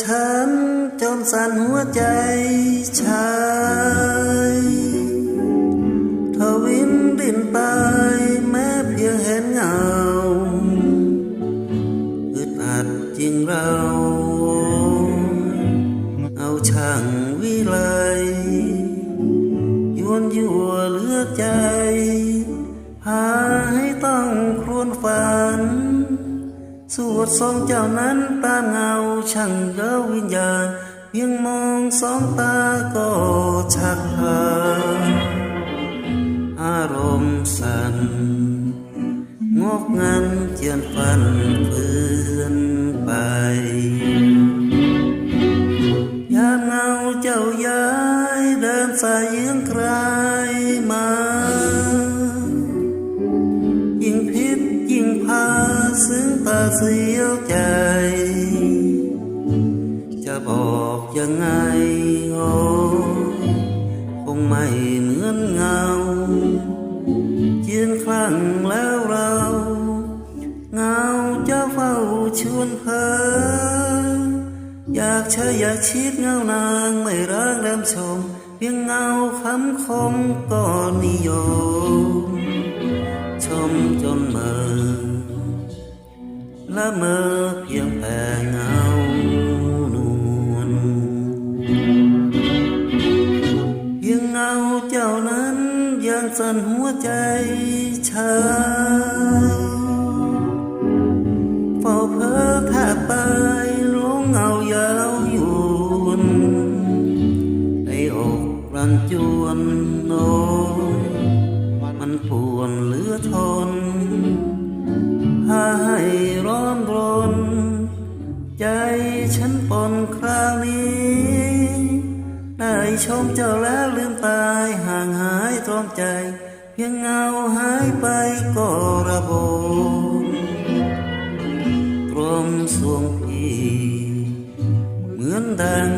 ฉันจนสั่นหัวใจชายทวินดินตายแม้เพียงเห็นเงาอึดอัดจริงเรา เอาช่างวิไลยวนยัวเลือใจหา สวดทรงเจ้านั้นตามเงาช่างเย้าวิญญาณเพียงมองสองตาก็ชักพาอารมณ์สั่นงอกงันเจียนฟันเพื่อนไปยามเงาเจ้าย้ายเดินสายยืงใคร เสียวใจ จะบอกยังไงโอ้คงไม่เหมือนเงาเจียนคลั่งแล้วเราเงาจะเฝ้าชวนเพออยากเชยอยากชิดเงานางไม่รักแลมชมเพียงเงาคำคมก็นิยม ชมจนเมื่อ ละเมอเพียงแต่เงานวลเพียงเงาเจ้านั้นยังสั่นหัวใจชาเฝ้าเพ้อแทบตายหลงเงายาวหยุ่นในอกรันจวน ฉันปนคราวนี้ได้ชมเจ้าแล้วลืมตายห่างหายตรอมใจ เพียงเงาหายไปก็ระบตรมสวงพี่เหมือนดัง